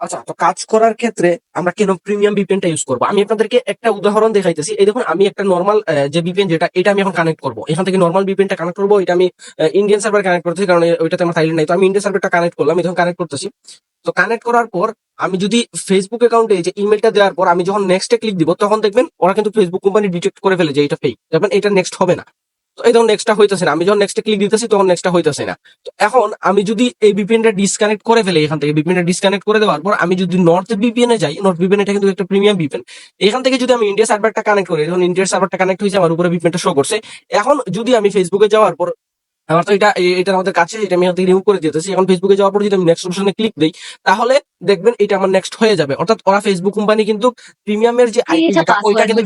আচ্ছা তো কাজ করার ক্ষেত্রে আমরা কেন প্রিমিয়াম ভিপিএনটা ইউজ করব? আমি আপনাদেরকে একটা উদাহরণ দেখাইতেছি। এই দেখুন, আমি একটা নর্মাল যে ভিপিএন যেটা, এটা আমি এখন কানেক্ট করব। এখান থেকে নর্মাল ভিপিএনটা কানেক্ট করব, এটা আমি ইন্ডিয়ান সার্ভার কানেক্ট করতেছি, কারণ ওইটাতে আমার থাইল্যান্ড নাই। তো আমি ইন্ডিয়ান সার্ভারটা কানেক্ট করলাম এখন কানেক্ট করতেছি। তো কানেক্ট করার পর আমি যদি ফেসবুক অ্যাকাউন্টে যে ইমেলটা দেওয়ার পর আমি যখন নেক্সটে ক্লিক দিব, তখন দেখবেন ওরা কিন্তু ফেসবুক কোম্পানি ডিটেক্ট করে ফেলে যে এটা ফেক দেখবেন এটা নেক্সট হবে না। এই তখন নেক্সটটা হইতেছে না। আমি যখন নেক্সটে ক্লিক দিতেছি, তখন নেক্সটটা হইতেছে না। তো এখন আমি যদি এই বিপিএনটা ডিসকানেক্ট করে ফেলে এখান থেকে বিপিএনটা ডিসকানেক্ট করে দেওয়ার পর আমি যদি নর্থ বিপিএন এ যাই নর্থ বিপিএন এটা কিন্তু একটা প্রিমিয়াম বিপিএন এখান থেকে যদি আমি ইন্ডিয়া সার্ভারটা কানেক্ট করি যখন ইন্ডিয়ার সার্ভারটা কানেক্ট হয়েছে, আমার উপরে বিপিএনটা শো করছে, এখন যদি আমি ফেসবুকে যাওয়ার পর আমার তো এটা এটা আমাদের কাছে এটা আমি এখান থেকে রিমুভ করে দিতেছি। এখন ফেসবুকে যাওয়ার পর যদি আমি নেক্সট অপশনে ক্লিক দিই তাহলে দেখবেন এটা আমার নেক্সট হয়ে যাবে। অর্থাৎ ওরা ফেসবুক কোম্পানি কিন্তু প্রিমিয়ামের যে আইপি এটা ওইটা কিন্তু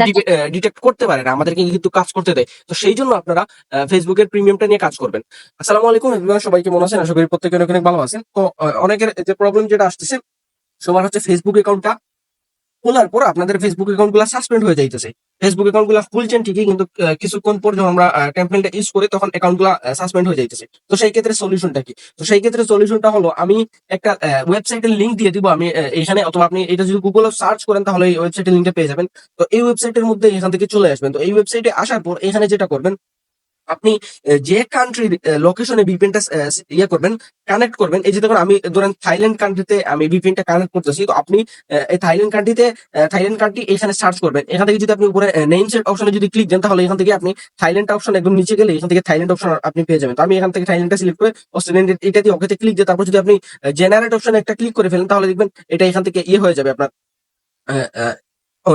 ডিটেক্ট করতে পারে না। আমাদেরকে কিন্তু কাজ করতে দেয়। তো সেই জন্য আপনারা ফেসবুকের প্রিমিয়ামটা নিয়ে কাজ করবেন। আসসালামু আলাইকুম everyone, সবাই কেমন আছেন? আশা করি প্রত্যেকে অনেক অনেক ভালো আছেন। তো অনেকের যে প্রবলেম যেটা আসতেছে সবার হচ্ছে ফেসবুক অ্যাকাউন্টটা খোলার পর আপনাদের ফেসবুক অ্যাকাউন্টগুলা সাসপেন্ড হয়ে যাইতেছে। ফেসবুক অ্যাকাউন্টগুলা খুলছেন ঠিকই, কিন্তু কিছুক্ষণ পর যখন আমরা টেম্পলেটটা ইউজ করি, তখন অ্যাকাউন্টগুলা সাসপেন্ড হয়ে যাইতেছে। তো সেই ক্ষেত্রে সলিউশনটা কি? তো সেই ক্ষেত্রে সলিউশনটা হলো, আমি একটা ওয়েবসাইটের লিঙ্ক দিয়ে দিব আমি এখানে, অথবা আপনি এটা যদি গুগল সার্চ করেন, তাহলে এই ওয়েবসাইটের লিঙ্কটা পেয়ে যাবেন। তো এই ওয়েবসাইটের মধ্যে এখান থেকে চলে আসবেন। তো এই ওয়েবসাইটে আসার পর, এখানে যেটা করবেন আপনি যে কান্ট্রির লোকেশনে ভিপিএনটা ইয়ে করবেন কানেক্ট করবেন, এই যে দেখুন, আমি, ধরেন থাইল্যান্ড কান্ট্রিতে আমি ভিপিএনটা কানেক্ট করতেছি, তো আপনি এই থাইল্যান্ড কান্ট্রিতে থাইল্যান্ড কান্ট্রি এখানে সার্চ করবেন। এখান থেকে যদি আপনি উপরে নেমস অপশনে যদি ক্লিক দেন, তাহলে এখান থেকে আপনি থাইল্যান্ড অপশন একদম নিচে গেলে এখান থেকে থাইল্যান্ড অপশন আপনি পেয়ে যাবেন। তো আমি এখান থেকে থাইল্যান্ডটা সিলেক্ট করে অস্ট্রেলিয়ান এটা দিয়ে ওকেতে ক্লিক দিয়ে তারপর যদি আপনি জেনারেট অপশনে একটা ক্লিক করে ফেলেন, তাহলে দেখবেন এটা এখান থেকে ইয়ে হয়ে যাবে আপনার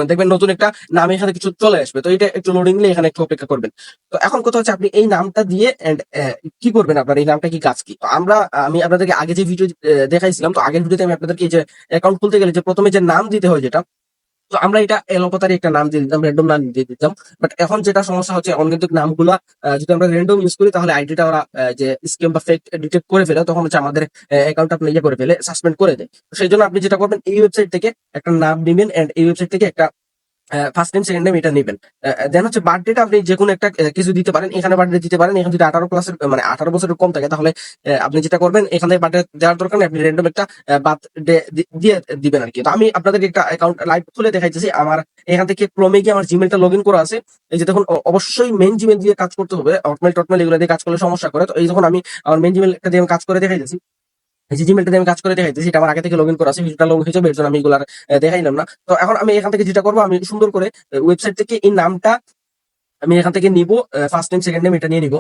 দেখবেন নতুন একটা নাম এখানে কিছু চলে আসবে। তো এটা একটু লোডিং নিয়ে এখানে একটু অপেক্ষা করবেন। তো এখন কথা হচ্ছে আপনি এই নামটা দিয়ে এন্ড কি করবেন আপনার? এই নামটা কি কাজ কি? তো আমরা, আমি আপনাদেরকে আগে যে ভিডিও দেখাইছিলাম, তো আগের ভিডিওতে আমি আপনাদেরকে এই যে অ্যাকাউন্ট খুলতে গেলে যে প্রথমে যে নাম দিতে হয় যেটা তো আমরা এটা এলোপাতারি একটা নাম দিয়ে দিতাম র্যান্ডম নাম দিয়ে দিতাম। বাট এখন যেটা সমস্যা হচ্ছে কিন্তু নামগুলা যদি আমরা র্যান্ডম ইউজ করি, তাহলে আইডিটা ওরা যে স্কিম বা ফেক ডিটেক্ট করে ফেলে, তখন হচ্ছে আমাদের অ্যাকাউন্ট আপনি ইয়ে করে ফেলে সাসপেন্ড করে দেয়। সেই জন্য আপনি যেটা করবেন, এই ওয়েবসাইট থেকে একটা নাম নেবেন এন্ড এই ওয়েবসাইট থেকে একটা ফার্স্ট টাইম সেকেন্ড টাইম এটা নেবেন। দেন হচ্ছে বার্থডেটা আপনি যে কোনো একটা কিছু দিতে পারেন, এখানে বার্থডে দিতে পারেন, এখানে যদি আঠারো প্লাসের মানে আঠারো বছরের কম থাকে, তাহলে আপনি যেটা করবেন, এখান বার্থডে দেওয়ার দরকার আপনি র্যান্ডম একটা বার্থডে দিয়ে দিবেন আর কি তো আমি আপনাদেরকে একটা অ্যাকাউন্ট লাইভ খুলে দেখাইতেছি, আমার এখান থেকে ক্রমে গিয়ে আমার জিমেলটা লগ ইন করা আছে। এই যে দেখুন অবশ্যই মেন জিমেল দিয়ে কাজ করতে হবে হটমেল টটমেল এগুলো দিয়ে কাজ করলে সমস্যা করে। তো এই যখন আমি আমার মেন জিমেলটা দিয়ে কাজ করে দেখাইতেছি। এই যে জিমেলটা আমি কাজ করে দেখাইতেছি এটা আমার আগে থেকে লগ ইন করা আছে ভিডিওটা লগ হয়ে এর জন্য আমি এগুলার দেখাইলাম না। তো এখন আমি এখান থেকে যেটা করব, আমি সুন্দর করে ওয়েবসাইট থেকে এই নামটা আমি এখান থেকে নিব ফার্স্ট নেম সেকেন্ড নেম এটা নিয়ে নিব।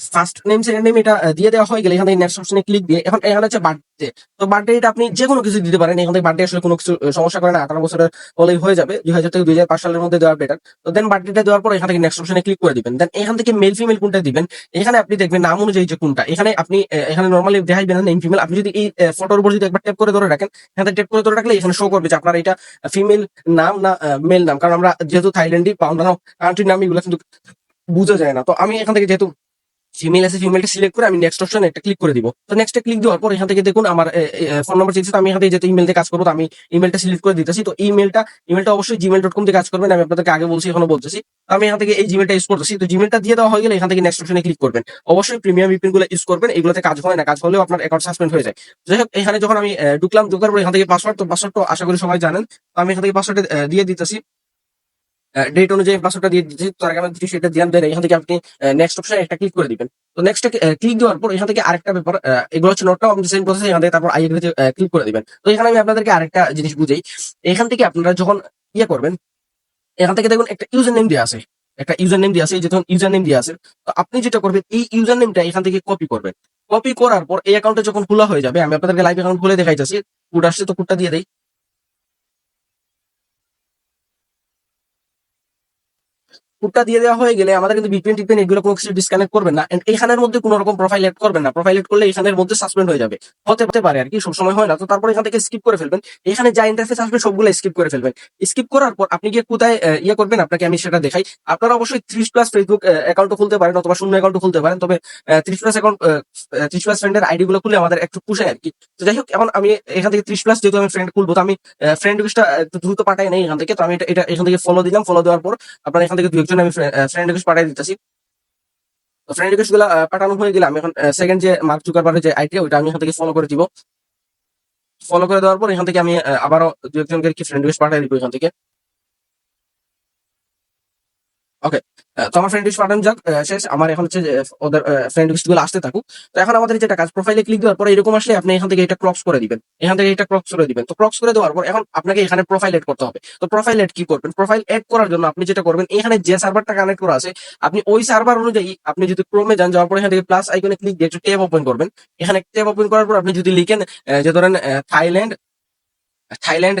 ফার্স্ট নেম সেকেন্ড নেম এটা দিয়ে দেওয়া হয়ে গেলে এখান থেকে নেক্সট অপশনে ক্লিক দিয়ে এখন এখানে হচ্ছে বার্থডে তো বার্থডে এটা আপনি যে কোনো কিছু দিতে পারেন। এখান থেকে বার্থডে আসলে কোনো কিছু সমস্যা করে না। আঠারো বছরের হলেই হয়ে যাবে। দুই হাজার থেকে দুই হাজার পাঁচ সালের মধ্যে দেওয়ার বেটার তো দেন বার্থডেটা দেওয়ার পর এখান থেকে নেক্সট অপশনে ক্লিক করে দিবেন। দেন এখান থেকে মেল ফিমেল কোনটা দিবেন? এখানে আপনি দেখবেন নাম অনুযায়ী যে কোনটা। এখানে আপনি এখানে নর্মালি দেখাইবেন নেম ফিমেল আপনি যদি এই ফটোর উপর যদি একবার ট্যাপ করে ধরে রাখেন, এখানে ট্যাপ করে ধরে রাখলে এখানে শো করবে যে আপনার এটা ফিমেল নাম না মেল নাম। কারণ আমরা যেহেতু থাইল্যান্ডই বা অন্যান্য কান্ট্রির নাম এগুলো কিন্তু বোঝা যায় না। তো আমি এখান থেকে যেহেতু ফিমেল আছে ফিমেলটা সিলেক্ট করে আমি নেক্সট অপশন একটা ক্লিক করে দিব। তো নেক্সটে ক্লিক দেওয়ার পর এখান থেকে দেখুন আমার ফোন নাম্বার চেয়েছি আমি এখান থেকে যেহেতু ইমেল দিয়ে কাজ করব আমি ইমেলটা সিলেক্ট করে দিতেছি। তো ইমেলটা ইমেলটা অবশ্যই জিমেল ডট কম দিয়ে কাজ করবেন আমি আপনাদেরকে আগে বলছি, এখনও বলতেছি। আমি এখান থেকে এই জিমেলটা ইউজ করতেছি। তো জিমেলটা দিয়ে দেওয়া হয়ে গেলে এখান থেকে নেক্সট অপশনে ক্লিক করবেন। অবশ্যই প্রিমিয়াম ভিপিএনগুলো ইউজ করবেন, এগুলোতে কাজ হয় না, কাজ হলেও আপনার অ্যাকাউন্ট সাসপেন্ড হয়ে যায়। যাই হোক, এখানে যখন আমি ঢুকলাম, ঢুকার পর এখান থেকে পাসওয়ার্ড তো পাসওয়ার্ড তো আশা করি সবাই জানেন। তো আমি এখান থেকে পাসওয়ার্ড দিয়ে দিতেছি। ডেট অনুযায়ী পাসওয়ার্ডটা দিয়ে দিচ্ছি তার আগে আমি সেটা দিলাম দেন এখান থেকে আপনি নেক্সট অপশনে একটা ক্লিক করে দিবেন। তো নেক্সট ক্লিক দেওয়ার পর এখান থেকে আরেকটা ব্যাপার এগুলো হচ্ছে নোটটাও আপনি সেম প্রসেস এখান থেকে তারপর আই এগ্রিতে ক্লিক করে দিবেন। তো এখানে আমি আপনাদেরকে আরেকটা জিনিস বুঝাই। এখান থেকে আপনারা যখন ইয়ে করবেন, এখান থেকে দেখুন একটা ইউজার নেম দিয়ে আছে। একটা ইউজার নেম দিয়ে আছে, এই যে ইউজার নেম দিয়ে আছে। তো আপনি যেটা করবেন, এই ইউজার নেমটা এখান থেকে কপি করবেন। কপি করার পর এই অ্যাকাউন্টে যখন খোলা হয়ে যাবে, আমি আপনাদেরকে লাইভ অ্যাকাউন্ট খুলে দেখাইতেছি কোড আসছে, তো কোডটা দিয়ে দেই। কোডটা দিয়ে দেওয়া হয়ে গেলে আমাদের কিন্তু ভিপিএন টিপিএন এগুলো কোনো কিছু ডিসকানেক্ট করবেন না। And এখানের মধ্যে কোনো রকম প্রোফাইল এড করবেন না। প্রোফাইল এড করলে এখানের মধ্যে সাসপেন্ড হয়ে যাবে। হতে হতে পারে আর কি, সবসময় হয় না। তো তারপর এখান থেকে স্কিপ করে ফেলবেন। এখানে যা ইন্টারফেস আসবে সবগুলো স্কিপ করে ফেলবেন। স্কিপ করার পর আপনি গিয়ে কোথায় ইয়ে করবেন? আপনাকে আমি সেটা দেখাই। আপনারা অবশ্যই ত্রিশ প্লাস ফেসবুক অ্যাকাউন্ট খুলতে পারেন অথবা শূন্য অ্যাকাউন্ট খুলতে পারেন। তবে ত্রিশ প্লাস অ্যাকাউন্ট ত্রিশ প্লাস ফ্রেন্ডের আইডি গুলো খুলে আমাদের একটু পুষায় আর কি। তো যাই হোক, এখন আমি এখান থেকে ত্রিশ প্লাস যেহেতু আমি ফ্রেন্ড খুলবো, তো আমি ফ্রেন্ড রিকোয়েস্টটা দ্রুত পাঠাই নাই এখান থেকে। তো আমি এটা এটা এখান থেকে ফলো দিলাম। ফলো দেওয়ার পর আপনার এখান থেকে একজন আমি ফ্রেন্ড রিকোয়েস্ট পাঠাই দিতেছি। ফ্রেন্ড রিকোয়েস্টগুলো পাঠানো হয়ে গেলে আমি এখন সেকেন্ড যে মার্ক জুকারবারের যে আইটি ওইটা আমি এখান থেকে ফলো করে দিব। ফলো করে দেওয়ার পর এখান থেকে আমি আবারও দু একজনকে ফ্রেন্ড রিকোয়েস্ট পাঠিয়ে দিব এখান থেকে। ওকে তো আমার ফ্রেন্ড রিকোয়েস্ট পাঠানো যাক শেষ। আমার এখন হচ্ছে ওদের ফ্রেন্ড রিকোয়েস্টগুলো আসতে থাকুক। তো এখন আমাদের যেটা কাজ প্রোফাইলে ক্লিক দেওয়ার পর এরকম আসলে আপনি এখান থেকে এটা ক্রক্স করে দিবেন। এখান থেকে এটা ক্রক্স করে দিবেন। তো ক্রক্স করে দেওয়ার পর এখন আপনাকে এখানে প্রোফাইল এড করতে হবে। তো প্রোফাইল এড কি করবেন? প্রোফাইল এড করার জন্য আপনি যেটা করবেন, এখানে যে সার্ভারটা কানেক্ট করা আছে, আপনি ওই সার্ভার অনুযায়ী আপনি যদি ক্রোমে যান, যাওয়ার পর এখান থেকে প্লাস আইকনে ক্লিক দিয়ে একটু ট্যাব ওপেন করবেন। এখানে ট্যাব ওপেন করার পর আপনি যদি লিখেন যে ধরেন Thailand Thailand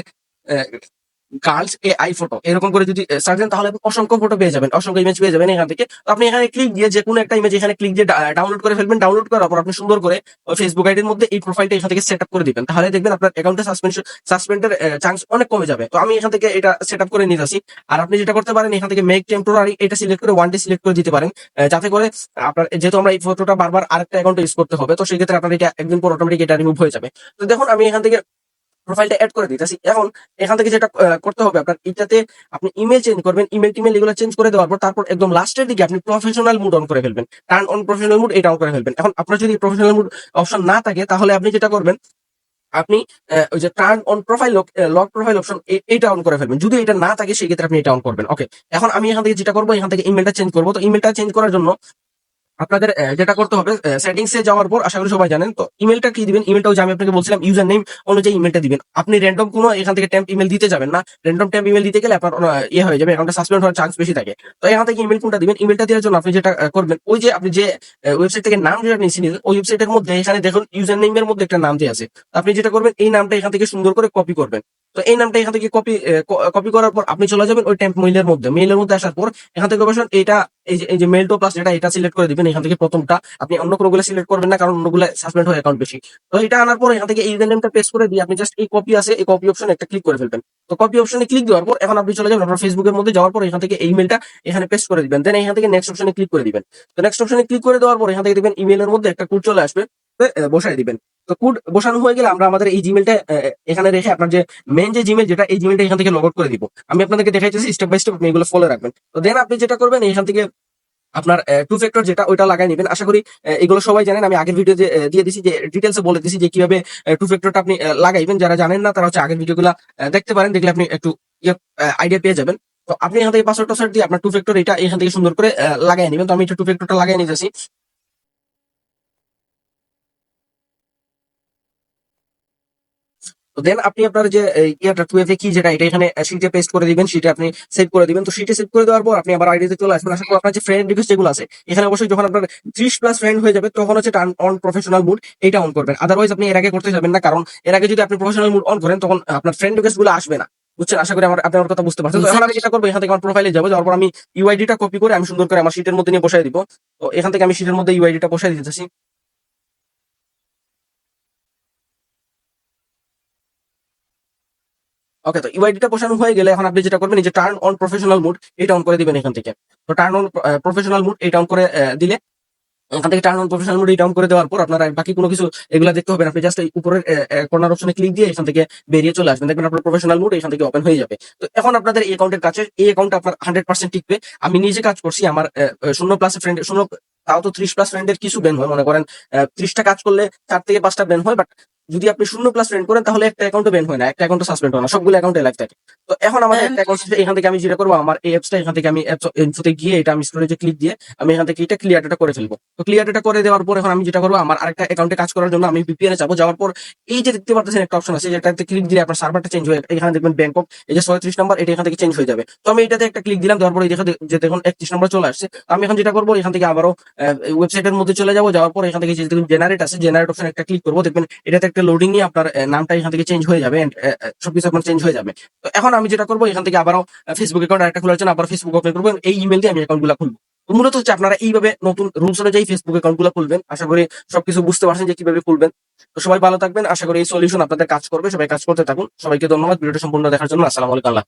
girls A I photo এরকম করে যদি সার্চ দেন, তাহলে অসংখ্য ফটো পেয়ে যাবেন, অসংখ্য ইমেজ পেয়ে যাবেন এখান থেকে। তো আপনি এখানে ক্লিক দিয়ে যে কোনো একটা ইমেজ এখানে ক্লিক দিয়ে ডাউনলোড করে ফেলবেন ডাউনলোড করার পর আপনি সুন্দর করে ফেসবুক আইডির মধ্যে এই প্রোফাইলটা এখান থেকে সেট আপ করে দিবেন। তাহলে দেখবেন আপনার অ্যাকাউন্টে সাসপেনশন সাসপেন্ডের চান্স অনেক কমে যাবে। তো আমি এখান থেকে এটা সেট আপ করে নিয়ে যাচ্ছি আর আপনি যেটা করতে পারেন, এখান থেকে মেক টেম্পোরারি এটা সিলেক্ট করে ওয়ান ডে সিলেক্ট করে দিতে পারেন। যাতে করে আপনার, যেহেতু আমরা এই ফটোটা বারবার আরেকটা অ্যাকাউন্টে ইউজ করতে হবে, তো সেক্ষেত্রে আপনার এটা একদিন পর অটোমেটিক এটা রিমুভ হয়ে যাবে। তো দেখুন, আমি এখান থেকে প্রোফাইলটা অ্যাড করে দিতেছি এখন এখান থেকে যেটা করতে হবে আপনার, এটাতে আপনি ইমেল চেঞ্জ করবেন। ইমেল টিমেল এগুলো চেঞ্জ করে দেওয়ার পর তারপর একদম লাস্টের দিকে আপনি প্রফেশনাল মুড অন করে ফেলবেন। টার্ন অন প্রফেশনাল মুড এটা অন করে ফেলবেন। এখন আপনার যদি প্রফেশনাল মুড অপশন না থাকে, তাহলে আপনি যেটা করবেন, আপনি ওই যে turn on profile lock profile option এটা অন করে ফেলবেন। যদি এটা না থাকে, সেক্ষেত্রে আপনি এটা অন করবেন। ওকে এখন আমি এখান থেকে যেটা করব, এখান থেকে ইমেলটা চেঞ্জ করব। তো ইমেলটা চেঞ্জ করার জন্য আপনাদের যেটা করতে হবে সেটিংস এ যাওয়ার পর, আশা করি সবাই জানেন, তো ইমেলটা কি দিবেন? ইমেলটা যে আমি আপনাকে বলছিলাম ইউজার নেম অনুযায়ী ইমেলটা দিবেন। আপনি র্যান্ডম কোনো এখান থেকে ট্যাম্প ইমেল দিতে যাবেন না। র্যান্ডম ট্যাম্প ইমেল দিতে গেলে আপনার ইয়ে হয়ে যাবে অ্যাকাউন্টটা সাসপেন্ড হওয়ার চান্স বেশি থাকে। তো এখান থেকে ইমেল কোনটা দিবেন? ইমেলটা দেওয়ার জন্য আপনি যেটা করবেন, ওই যে আপনি যে ওয়েবসাইট থেকে নাম যেটা নিয়েছেন, ওই ওয়েবসাইটের মধ্যে, এখানে দেখুন ইউজার নেমের মধ্যে একটা নাম দিয়ে আছে। আপনি যেটা করবেন, এই নামটা এখান থেকে সুন্দর করে কপি করবেন। তো এই নামটা এখান থেকে কপি কপি করার পর আপনি চলে যাবেন ওই ট্যাম্প মেইলের মধ্যে। মেইলের মধ্যে আসার পর, এখান থেকে অবশ্য এটা এই যে এই যে মেল টু প্লাস যেটা, এটা সিলেক্ট করে দিবেন, এখান থেকে প্রথমটা। আপনি অন্য কোনোগুলো সিলেক্ট করবেন না, কারণ অন্যগুলো সাসপেন্ড হয় অ্যাকাউন্ট বেশি। তো এটা আনার পর এখান থেকে এই নেমটা পেস্ট করে দিয়ে আপনি জাস্ট এই কপি আছে, এই কপি অপশন একটা ক্লিক করে ফেলবেন। তো কপি অপশনে ক্লিক দেওয়ার পর এখন আপনি চলে যাবেন আপনার ফেসবুকের মধ্যে, যাওয়ার পর এখান থেকে এই মেলটা এখানে পেস্ট করে দিবেন। দেন এখান থেকে নেক্সট অপশনে ক্লিক করে দিবেন। তো নেক্সট অপশনে ক্লিক করে দেওয়ার পর এখান থেকে দেখবেন ইমেলের মধ্যে একটা কোড চলে আসবে। বসাই দিবেন। তো কোড বসানো হয়ে গেলে আমরা আমাদের এই জিমেলটা এখানে রেখে আপনার যে মেন যে জিমেল যেটা এই জিমেলটা এখান থেকে লগ করে দিব। আমি আপনাদেরকে দেখাইতেছি স্টেপ বাই স্টেপ আপনি এগুলো ফলো রাখবেন। তো দেন আপনি যেটা করবেন, এখান থেকে আপনার টু ফ্যাক্টর যেটা, ওইটা লাগাই নেবেন। আশা করি এগুলো সবাই জানেন, আমি আগের ভিডিও দিয়ে দিছি, যে ডিটেলসে বলে দিছি যে কীভাবে টু ফ্যাক্টরটা আপনি লাগাইবেন। যারা জানেন না, তারা হচ্ছে আগের ভিডিওগুলো দেখতে পারেন। দেখলে আপনি একটু আইডিয়া পেয়ে যাবেন। তো আপনি এখান থেকে পাসওয়ার্ড টাসওয়ার্ড দিয়ে আপনার টু ফ্যাক্টর এটা এখান থেকে সুন্দর করে লাগাই নেবেন। তো আমি একটু টু ফ্যাক্টরটা লাগাই নিতেছি। তো দেন আপনি আপনার যে ইয়াটা টুয়েলভে কি যেটা, এটা এখানে শিটে পেস্ট করে দিবেন শিটে আপনি সেভ করে দিবেন। তো শিটে সেভ করে দেওয়ার পর আপনি আবার আইডিতে চলে আসবেন। করি আপনার যে ফ্রেন্ড রিকোয়েস্ট যেগুলো আছে, এখানে অবশ্যই যখন আপনার ত্রিশ প্লাস ফ্রেন্ড হয়ে যাবে, তখন হচ্ছে টার্ন অন প্রফেশনাল মুড এটা অন করবেন। আদারওয়াইজ আপনি এর আগে করতে যাবেন না, কারণ এর আগে যদি আপনি প্রফেশনাল মুড অন করেন, তখন আপনার ফ্রেন্ড রিকোয়েস্টগুলো আসবে না। বুঝছেন? আশা করি আমার আপনি আমার কথা বুঝতে পারছেন। এখন আমি যেটা করব, এখান থেকে আমার প্রোফাইলে যাব, যাওয়ার পর আমি ইউআইডিটা কপি করে আমি সুন্দর করে আমার শিটের মধ্যে নিয়ে বসাই দিব। তো এখান থেকে আমি শিটের মধ্যে ইউআইডিটা বসাই দিতেছি। ওকে তো ইউআইডিটা বসানো হয়ে গেলে এখন আপনি যেটা করবেন যে টার্ন অন প্রফেশনাল মুড এটা অন করে দিবেন এখান থেকে। তো টার্ন অন প্রফেশনাল মুড এটা অন করে দিলে এখান থেকে টার্ন অন প্রফেশনাল মুড এটা অন করে দেওয়ার পর আপনার বাকি কোনো কিছু এগুলা দেখতে হবে। আপনি জাস্ট উপরের কর্নার অপশনে ক্লিক দিয়ে এখান থেকে বেরিয়ে চলে আসবেন। দেখবেন আপনার প্রফেশনাল মুড এখান থেকে ওপেন হয়ে যাবে। তো এখন আপনাদের এই অ্যাকাউন্টের কাছে, এই অ্যাকাউন্ট আপনার হান্ড্রেড পার্সেন্ট টিকবে। আমি নিজে কাজ করছি, আমার শূন্য প্লাস ফ্রেন্ড শূন্য, তাও তো ত্রিশ প্লাস ফ্রেন্ডের কিছু ব্যান হয়। মনে করেন ত্রিশটা কাজ করলে চার থেকে পাঁচটা ব্যান হয় বাট যদি আপনি শূন্য প্লাস ফ্রেন্ড করেন তাহলে একটা অ্যাকাউন্টে ব্যান হয় না একটা অ্যাকাউন্টে সাসপেন্ড হয় না সবগুলো অ্যাকাউন্টে লাইভ থাকে। তো এখন আমাদের একটা অ্যাকাউন্ট এখান থেকে আমি যেটা করব আমার এই অ্যাপসটা এখান থেকে আমি অ্যাপস ইনফোতে গিয়ে এটা আমি স্টোরেজে ক্লিক দিয়ে আমি এখান থেকে এটা ক্লিয়ার ডাটা করে ফেলব। তো ক্লিয়ার ডাটা করে দেওয়ার পর এখন আমি যেটা করব আমার আরেকটা অ্যাকাউন্টে কাজ করার জন্য আমি ভিপিএন এ যাব যাওয়ার পর এই যে দেখতে পাচ্ছেন একটা অপশন আছে যেটাতে ক্লিক দিলে আপনার সার্ভারটা চেঞ্জ হয়ে এখানে দেখবেন ব্যাংকক এই যে ছয়ত্রিশ নম্বর এটা এখান থেকে চেঞ্জ হয়ে যাবে। তো আমি এটাতে একটা ক্লিক দিলাম দেওয়ার পর দেখো যে দেখুন একত্রিশ নম্বর চলে আসছে। আমি এখন যেটা করব এখান থেকে আবারও ওয়েবসাইটের মধ্যে চলে যাব যাওয়ার পর এখান থেকে যে জেনারেট আছে জেনারেট অপশন একটা ক্লিক করব। দেখবেন এটাতে একটা লোডিং নিয়ে আপনার নামটা এখান থেকে চেঞ্জ হয়ে যাবে সবকিছু আপনার চেঞ্জ হয়ে যাবে। তো এখন আমি যেটা করব, এখান থেকে আবারও ফেসবুক অ্যাকাউন্ট একটা খোলার জন্য আবার ফেসবুক ওপেন করব এই ইমেল দিয়ে আমি অ্যাকাউন্টগুলো খুলবো। মূলত হচ্ছে আপনারা এইভাবে নতুন রুলস অনুযায়ী ফেসবুক অ্যাকাউন্টগুলো খুলবেন। আশা করি সবকিছু বুঝতে পারছেন যে কীভাবে খুলবেন। তো সবাই ভালো থাকবেন। আশা করি এই সলিউশন আপনাদের কাজ করবে। সবাই কাজ করতে থাকুন। সবাইকে ধন্যবাদ। ভিডিওটা সম্পূর্ণ দেখার জন্য আসসালামু আলাইকুম। আল্লাহ